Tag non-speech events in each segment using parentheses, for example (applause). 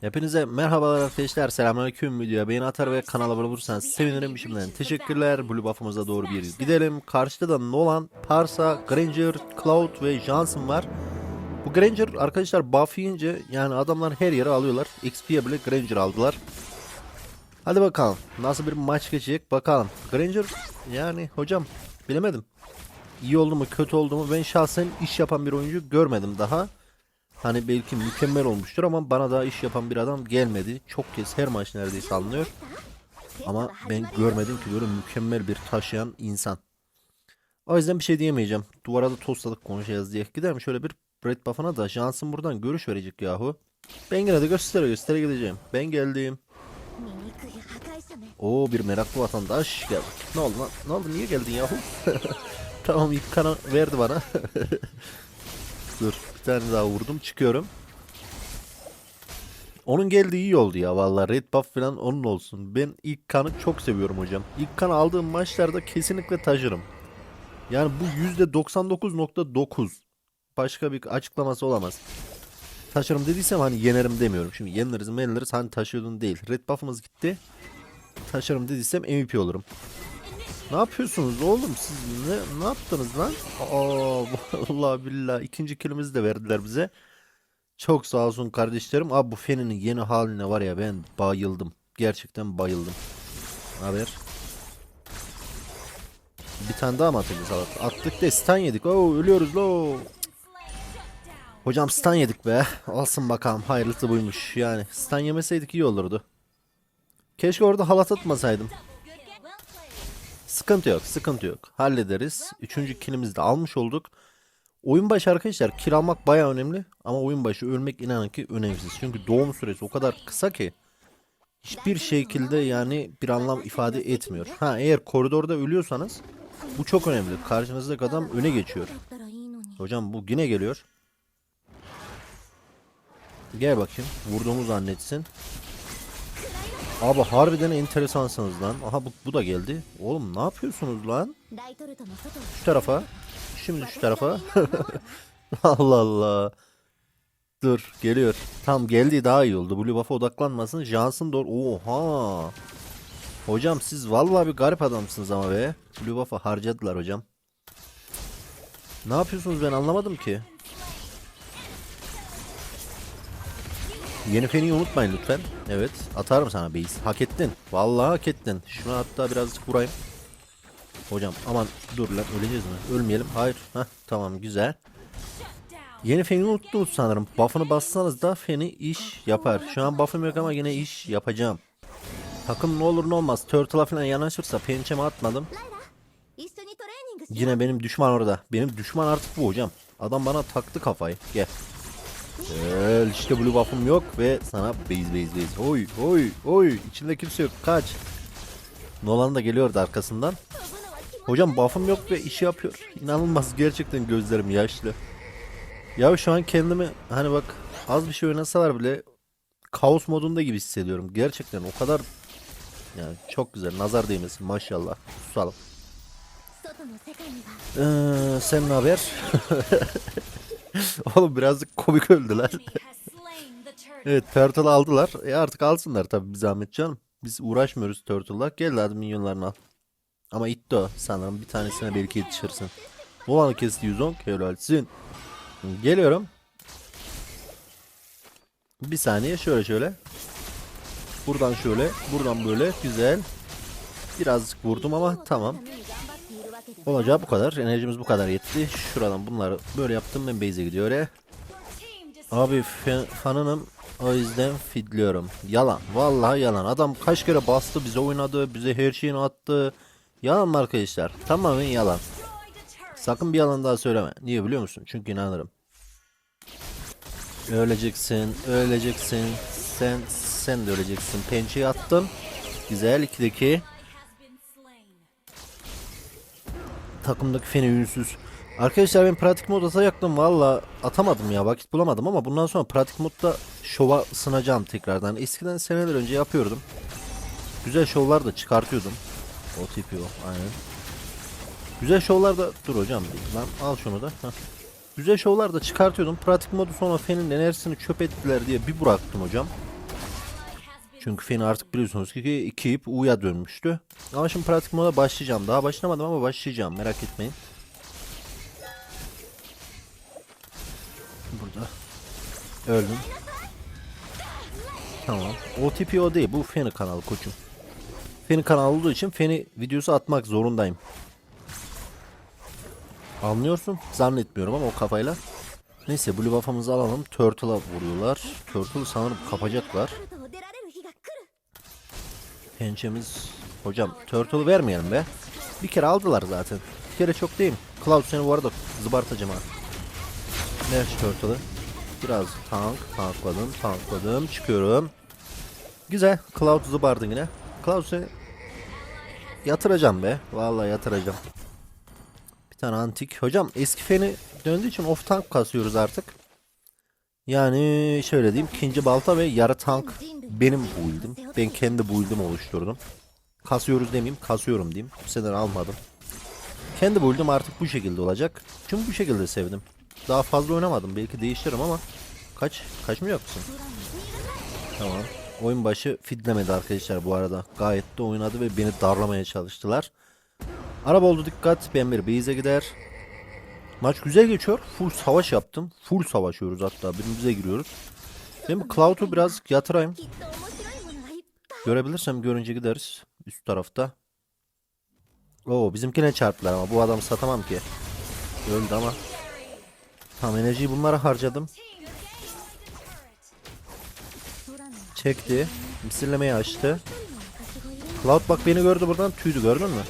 Hepinize merhabalar arkadaşlar. Selamünaleyküm videoya beğeni atar ve kanala abone olursanız sevinirim şimdiden. Teşekkürler. Blue buff'ımıza doğru bir gidelim. Karşıda da Nolan, Parsa, Granger, Cloud ve Johnson var. Bu Granger arkadaşlar buff yiyince yani adamlar her yere alıyorlar. XP'ye bile Granger aldılar. Hadi bakalım. Nasıl bir maç geçecek bakalım. Granger yani hocam bilemedim. İyi oldu mu kötü oldu mu ben şahsen iş yapan bir oyuncu görmedim daha. Hani belki mükemmel olmuştur ama bana daha iş yapan bir adam gelmedi. Çok kez her maç neredeyse alınıyor. Ama ben görmedim ki böyle mükemmel bir taşıyan insan. O yüzden bir şey diyemeyeceğim. Duvara da tostladık konuşacağız diye. Gidelim şöyle bir Brad Buff'ına da Johnson buradan görüş verecek yahu. Ben yine de göstere göstere gideceğim. Ben geldim. O bir meraklı vatandaş geldi. Ne oldu lan? Ne oldu? Niye geldin yahu? (laughs) tamam ilk kanı verdi bana. (laughs) Dur tane daha vurdum çıkıyorum. Onun geldiği iyi oldu ya vallahi red buff falan onun olsun. Ben ilk kanı çok seviyorum hocam. İlk kan aldığım maçlarda kesinlikle taşırım. Yani bu %99.9. Başka bir açıklaması olamaz. Taşırım dediysem hani yenerim demiyorum. Şimdi yeniliriz meniliriz hani taşıyordun değil. Red buff'ımız gitti. Taşırım dediysem MVP olurum. Ne yapıyorsunuz oğlum siz ne, ne yaptınız lan? Aa vallahi billahi ikinci kilimizi de verdiler bize. Çok sağ olsun kardeşlerim. Abi bu Fen'in yeni haline var ya ben bayıldım. Gerçekten bayıldım. Haber. Bir tane daha mı atacağız? Attık da stun yedik. Oo ölüyoruz lo. Hocam stun yedik be. Alsın bakalım hayırlısı buymuş. Yani stun yemeseydik iyi olurdu. Keşke orada halat atmasaydım. Sıkıntı yok, sıkıntı yok. Hallederiz. Üçüncü kilimizi de almış olduk. Oyun başı arkadaşlar kil almak baya önemli. Ama oyun başı ölmek inanın ki önemsiz. Çünkü doğum süresi o kadar kısa ki. Hiçbir şekilde yani bir anlam ifade etmiyor. Ha eğer koridorda ölüyorsanız bu çok önemli. Karşınızdaki adam öne geçiyor. Hocam bu yine geliyor. Gel bakayım. Vurduğumu zannetsin. Abi harbiden enteresansınız lan. Aha bu, bu da geldi. Oğlum ne yapıyorsunuz lan? Şu tarafa. Şimdi şu tarafa. (laughs) Allah Allah. Dur geliyor. Tam geldi daha iyi oldu. Blue buff'a odaklanmasın. Johnson doğru. Oha. Hocam siz vallahi bir garip adamsınız ama be. Blue buff'a harcadılar hocam. Ne yapıyorsunuz ben anlamadım ki. Yenifeni'yi unutmayın lütfen. Evet atarım sana base. Hak ettin. Vallahi hak ettin. Şuna hatta birazcık vurayım. Hocam aman dur lan öleceğiz mi? Ölmeyelim. Hayır. Heh, tamam güzel. Yeni Fen'i unuttunuz sanırım. Buff'ını bassanız da Fen'i iş yapar. Şu an buff'ım yok ama yine iş yapacağım. Takım ne olur ne olmaz. Turtle'a falan yanaşırsa pençeme atmadım. Yine benim düşman orada. Benim düşman artık bu hocam. Adam bana taktı kafayı. Gel. Güzel. İşte blue buff'ım yok ve sana base base base. Oy oy oy. İçinde kimse yok. Kaç. Nolan da geliyordu arkasından. Hocam buff'ım yok ve işi yapıyor. İnanılmaz gerçekten gözlerim yaşlı. Ya şu an kendimi hani bak az bir şey oynasalar bile kaos modunda gibi hissediyorum. Gerçekten o kadar yani çok güzel. Nazar değmesin maşallah. Susalım. Ee, senin haber? (laughs) (laughs) Oğlum birazcık komik öldüler. evet Turtle aldılar. E artık alsınlar tabii bir zahmet canım. Biz uğraşmıyoruz Turtle'la. Gel hadi minyonlarını al. Ama itti o sanırım. Bir tanesine belki yetişirsin. Dolanı kesti Yuzong. Helalsin. Geliyorum. Bir saniye şöyle şöyle. Buradan şöyle. Buradan böyle. Güzel. Birazcık vurdum ama tamam. Olacağı bu kadar. Enerjimiz bu kadar yetti. Şuradan bunları böyle yaptım ben base'e gidiyor ya. Abi fanınım o yüzden fidliyorum. Yalan. Vallahi yalan. Adam kaç kere bastı bize oynadı. Bize her şeyini attı. Yalan mı arkadaşlar? Tamamen yalan. Sakın bir yalan daha söyleme. Niye biliyor musun? Çünkü inanırım. Öleceksin. Öleceksin. Sen sen de öleceksin. Pençeyi attım. Güzel 2'deki. Takımdaki feni ünsüz. Arkadaşlar ben pratik mod atacaktım valla atamadım ya vakit bulamadım ama bundan sonra pratik modda şova ısınacağım tekrardan. Eskiden seneler önce yapıyordum. Güzel şovlar da çıkartıyordum. O tipi o aynen. Güzel şovlar da dur hocam lan al şunu da. Heh. Güzel şovlar da çıkartıyordum. Pratik modu sonra fenin enerjisini çöp ettiler diye bir bıraktım hocam. Çünkü Feni artık biliyorsunuz ki iki ip U'ya dönmüştü. Ama şimdi pratik moda başlayacağım. Daha başlamadım ama başlayacağım. Merak etmeyin. Burada. Öldüm. Tamam. OTP o değil. Bu Feni kanalı koçum. Feni kanalı olduğu için Feni videosu atmak zorundayım. Anlıyorsun? Zannetmiyorum ama o kafayla. Neyse blue buff'ımızı alalım. Turtle'a vuruyorlar. Turtle sanırım kapacaklar. Pençemiz... Hocam Turtle vermeyelim be. Bir kere aldılar zaten. Bir kere çok değil mi? Cloud seni bu arada zıbartacağım ha. Ver şu Turtle'ı. Biraz tank. Tankladım. Tankladım. Çıkıyorum. Güzel. Cloud zıbardın yine. Cloud seni... Yatıracağım be. Vallahi yatıracağım. Bir tane antik. Hocam eski feni döndüğü için off tank kasıyoruz artık. Yani şöyle diyeyim. ikinci balta ve yarı tank benim build'im. Ben kendi build'imi oluşturdum. Kasıyoruz demeyeyim, kasıyorum diyeyim. Sefer almadım. Kendi build'im artık bu şekilde olacak. Çünkü bu şekilde sevdim. Daha fazla oynamadım. Belki değiştiririm ama kaç kaçmıyor musun? Tamam. Oyun başı fitlemedi arkadaşlar bu arada. Gayet de oynadı ve beni darlamaya çalıştılar. Araba oldu dikkat. Ben bir base'e gider. Maç güzel geçiyor. Full savaş yaptım. Full savaşıyoruz hatta. Birbirimize giriyoruz. Ben bu Cloud'u biraz yatırayım. Görebilirsem görünce gideriz. Üst tarafta. Oo bizimkine çarptılar ama bu adamı satamam ki. Öldü ama. Tam enerjiyi bunlara harcadım. Çekti. Misillemeye açtı. Cloud bak beni gördü buradan tüydü gördün mü?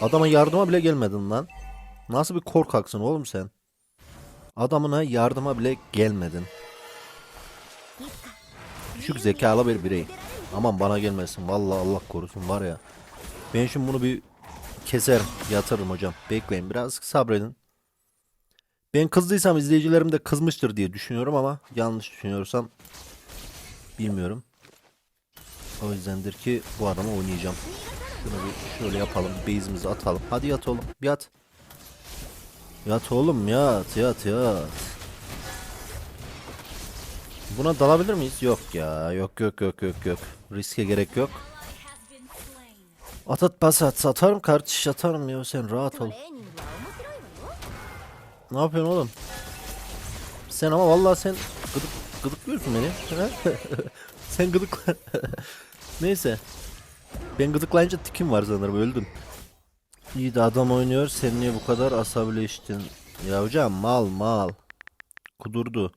Adama yardıma bile gelmedin lan. Nasıl bir korkaksın oğlum sen? Adamına yardıma bile gelmedin. Düşük zekalı bir birey. Aman bana gelmesin. Vallahi Allah korusun var ya. Ben şimdi bunu bir keserim. Yatırırım hocam. Bekleyin biraz sabredin. Ben kızdıysam izleyicilerim de kızmıştır diye düşünüyorum ama yanlış düşünüyorsam bilmiyorum. O yüzdendir ki bu adamı oynayacağım. Şunu bir şöyle yapalım. Base'imizi atalım. Hadi yat oğlum. Yat. Yat oğlum yat yat yat. Buna dalabilir miyiz? Yok ya. Yok yok yok yok yok. Riske gerek yok. At at pas at. Satarım kardeş atarım ya sen rahat ol. Ne yapıyorsun oğlum? Sen ama vallahi sen gıdık gıdık gıdıklıyorsun beni. (laughs) sen gıdıkla. (laughs) Neyse. Ben gıdıklayınca tikim var sanırım öldüm. İyi de adam oynuyor. Sen niye bu kadar asabileştin? Ya hocam mal mal. Kudurdu.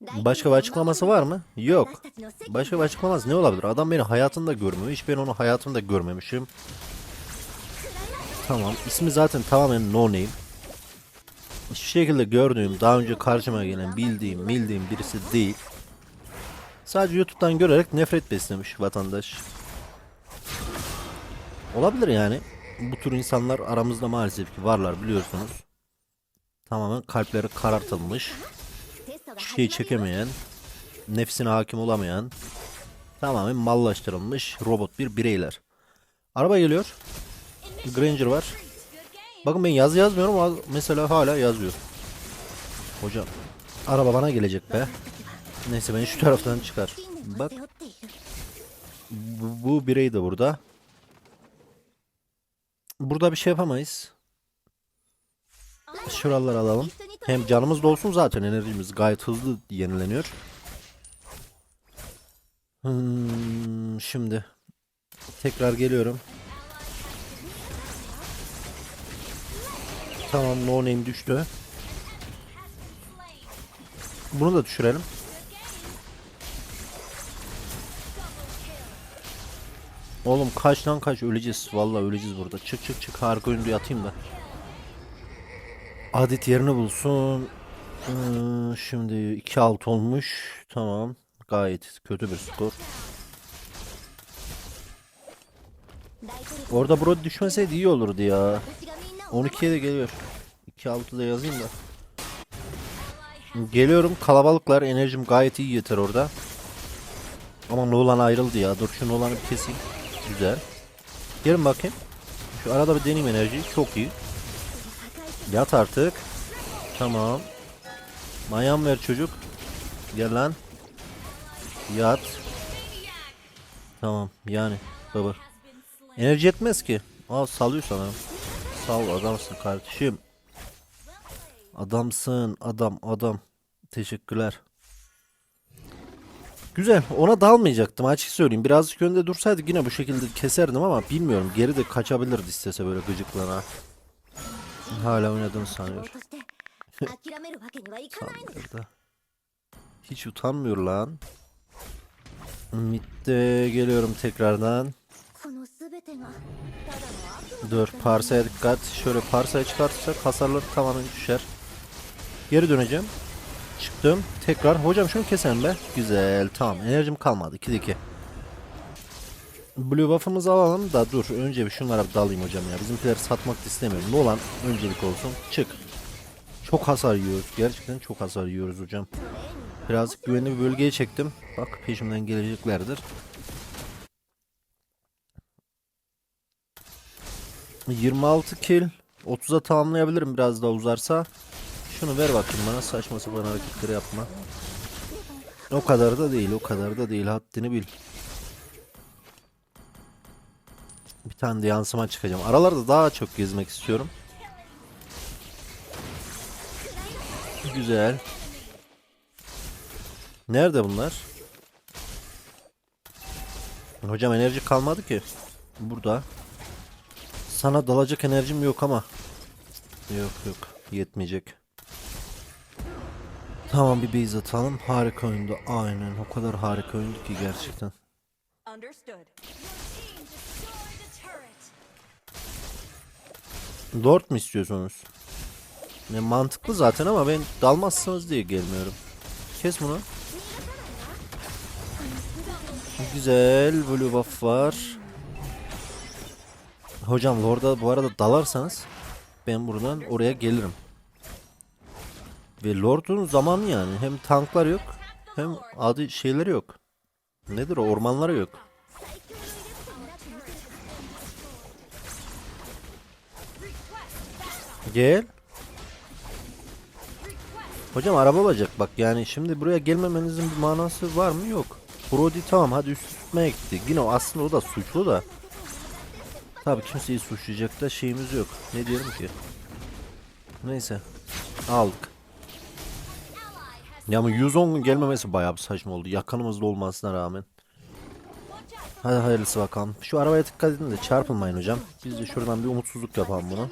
Başka bir açıklaması var mı? Yok. Başka bir açıklaması ne olabilir? Adam beni hayatında. Hiç ben onu hayatımda görmemişim. Tamam. İsmi zaten tamamen no name. Hiçbir şekilde gördüğüm, daha önce karşıma gelen, bildiğim, bildiğim birisi değil. Sadece YouTube'dan görerek nefret beslemiş vatandaş. Olabilir yani. Bu tür insanlar aramızda maalesef ki varlar biliyorsunuz. Tamamen kalpleri karartılmış, şey çekemeyen, nefsine hakim olamayan, tamamen mallaştırılmış robot bir bireyler. Araba geliyor. Granger var. Bakın ben yazı yazmıyorum ama mesela hala yazıyor. Hocam araba bana gelecek be. Neyse beni şu taraftan çıkar. Bak. Bu, bu birey de burada. Burada bir şey yapamayız. Şuraları alalım. Hem canımız dolsun zaten enerjimiz gayet hızlı yenileniyor. Hmm, şimdi tekrar geliyorum. Tamam no name düştü. Bunu da düşürelim. Oğlum kaç lan kaç öleceğiz. Vallahi öleceğiz burada. Çık çık çık harika oyunda yatayım da. Adet yerini bulsun. Ee, şimdi 2-6 olmuş. Tamam. Gayet kötü bir skor. Orada Brody düşmeseydi iyi olurdu ya. 12'ye de geliyor. 2-6 da yazayım da. Geliyorum kalabalıklar enerjim gayet iyi yeter orada. Ama Nolan ayrıldı ya. Dur şu Nolan'ı bir keseyim. Güzel. Gelin bakayım. Şu arada bir deneyim enerjiyi. Çok iyi. Yat artık. Tamam. Mayan ver çocuk. Gel lan. Yat. Tamam yani baba. Enerji yetmez ki. Aa salıyor sana. Sağ ol adamsın kardeşim. Adamsın adam adam. Teşekkürler. Güzel. Ona dalmayacaktım açık söyleyeyim. Birazcık önde dursaydık yine bu şekilde keserdim ama bilmiyorum. Geri de kaçabilirdi istese böyle gıcıklığına. Hala oynadığını sanıyor. sanıyor da. Hiç utanmıyor lan. Mid'de geliyorum tekrardan. Dur parsaya dikkat. Şöyle parsaya çıkartırsak hasarlar tamamen düşer. Geri döneceğim. Çıktım. Tekrar. Hocam şunu keselim be. Güzel. Tamam. Enerjim kalmadı. 2'de 2. Blue buff'ımızı alalım da dur. Önce bir şunlara bir dalayım hocam ya. Bizimkileri satmak istemiyorum. Ne olan öncelik olsun. Çık. Çok hasar yiyoruz. Gerçekten çok hasar yiyoruz hocam. Birazcık güvenli bir bölgeye çektim. Bak peşimden geleceklerdir. 26 kill. 30'a tamamlayabilirim biraz daha uzarsa. Şunu ver bakayım bana saçma sapan hareketleri yapma. O kadar da değil o kadar da değil haddini bil. Bir tane de yansıma çıkacağım. Aralarda daha çok gezmek istiyorum. Güzel. Nerede bunlar? Hocam enerji kalmadı ki. Burada. Sana dalacak enerjim yok ama. Yok yok. Yetmeyecek. Tamam bir base atalım. Harika oyundu. Aynen. O kadar harika oyundu ki gerçekten. Understood. Lord mu istiyorsunuz? Ne mantıklı zaten ama ben dalmazsınız diye gelmiyorum. Kes bunu. Güzel. Blue buff var. Hocam Lord'a bu arada dalarsanız ben buradan oraya gelirim. Ve Lord'un zamanı yani. Hem tanklar yok hem adı şeyleri yok. Nedir o? Ormanları yok. Gel. Hocam araba olacak bak yani şimdi buraya gelmemenizin bir manası var mı? Yok. Brody tamam hadi üst tutmaya gitti. Yine aslında o da suçlu da. Tabii kimseyi suçlayacak da şeyimiz yok. Ne diyorum ki? Neyse. Aldık. Ya ama 110 gün gelmemesi bayağı bir saçma oldu. Yakınımızda olmasına rağmen. Hadi hayırlısı bakalım. Şu arabaya dikkat edin de çarpılmayın hocam. Biz de şuradan bir umutsuzluk yapalım bunu.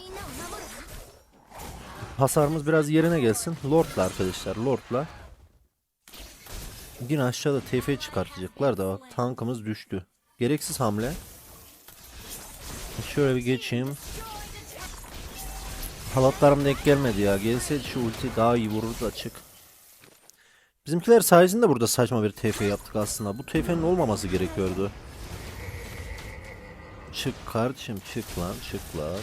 Hasarımız biraz yerine gelsin. Lord'la arkadaşlar. Lord'la. Yine aşağıda TF çıkartacaklar da bak tankımız düştü. Gereksiz hamle. Şöyle bir geçeyim. Halatlarım denk gelmedi ya. Gelse şu ulti daha iyi vururdu açık. Bizimkiler sayesinde burada saçma bir TF yaptık aslında. Bu TF'nin olmaması gerekiyordu. Çık kardeşim çık lan çık lan.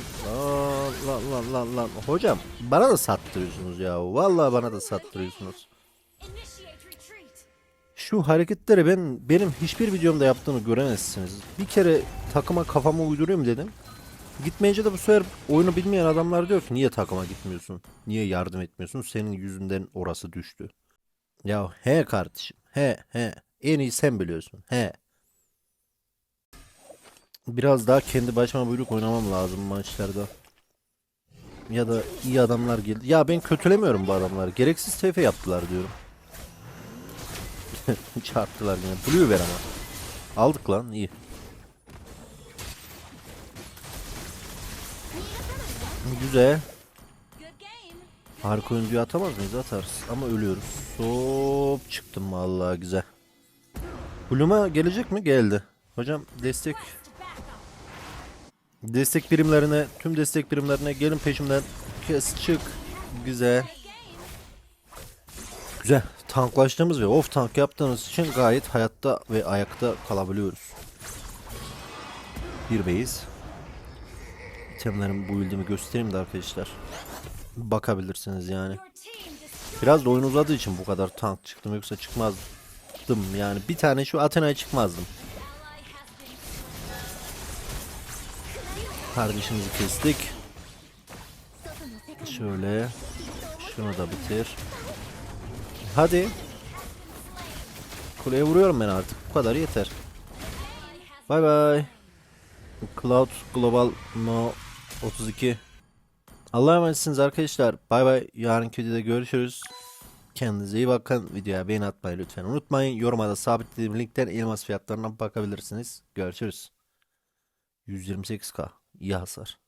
Lan lan lan lan lan. Hocam bana da sattırıyorsunuz ya. Vallahi bana da sattırıyorsunuz. Şu hareketleri ben benim hiçbir videomda yaptığını göremezsiniz. Bir kere takıma kafamı uyduruyorum dedim. Gitmeyince de bu sefer oyunu bilmeyen adamlar diyor ki niye takıma gitmiyorsun? Niye yardım etmiyorsun? Senin yüzünden orası düştü. Ya he kardeşim. He he. En iyi sen biliyorsun. He. Biraz daha kendi başıma buyruk oynamam lazım maçlarda. Ya da iyi adamlar geldi. Ya ben kötülemiyorum bu adamları. Gereksiz TF yaptılar diyorum. (laughs) Çarptılar yine. Blue ver ama. Aldık lan iyi. Güzel. Harika oyuncuyu atamaz mıyız? Atarız. Ama ölüyoruz. Hop çıktım vallahi güzel. Bloom'a gelecek mi? Geldi. Hocam destek destek birimlerine tüm destek birimlerine gelin peşimden. Kes çık. Güzel. Güzel. Tanklaştığımız ve off tank yaptığımız için gayet hayatta ve ayakta kalabiliyoruz. Bir beyiz. İtemlerin bu build'imi göstereyim de arkadaşlar. Bakabilirsiniz yani. Biraz da oyun uzadığı için bu kadar tank çıktım yoksa çıkmazdım yani. Bir tane şu Athena'ya çıkmazdım. Kardeşimizi kestik. Şöyle. Şunu da bitir. Hadi. Kuleye vuruyorum ben artık. Bu kadar yeter. Bay bay. Cloud Global No 32. Allah'a emanetsiniz arkadaşlar. Bay bay. Yarınki videoda görüşürüz. Kendinize iyi bakın. Videoya beğeni atmayı lütfen unutmayın. Yoruma da sabitlediğim linkten elmas fiyatlarına bakabilirsiniz. Görüşürüz. 128k. İyi hasar.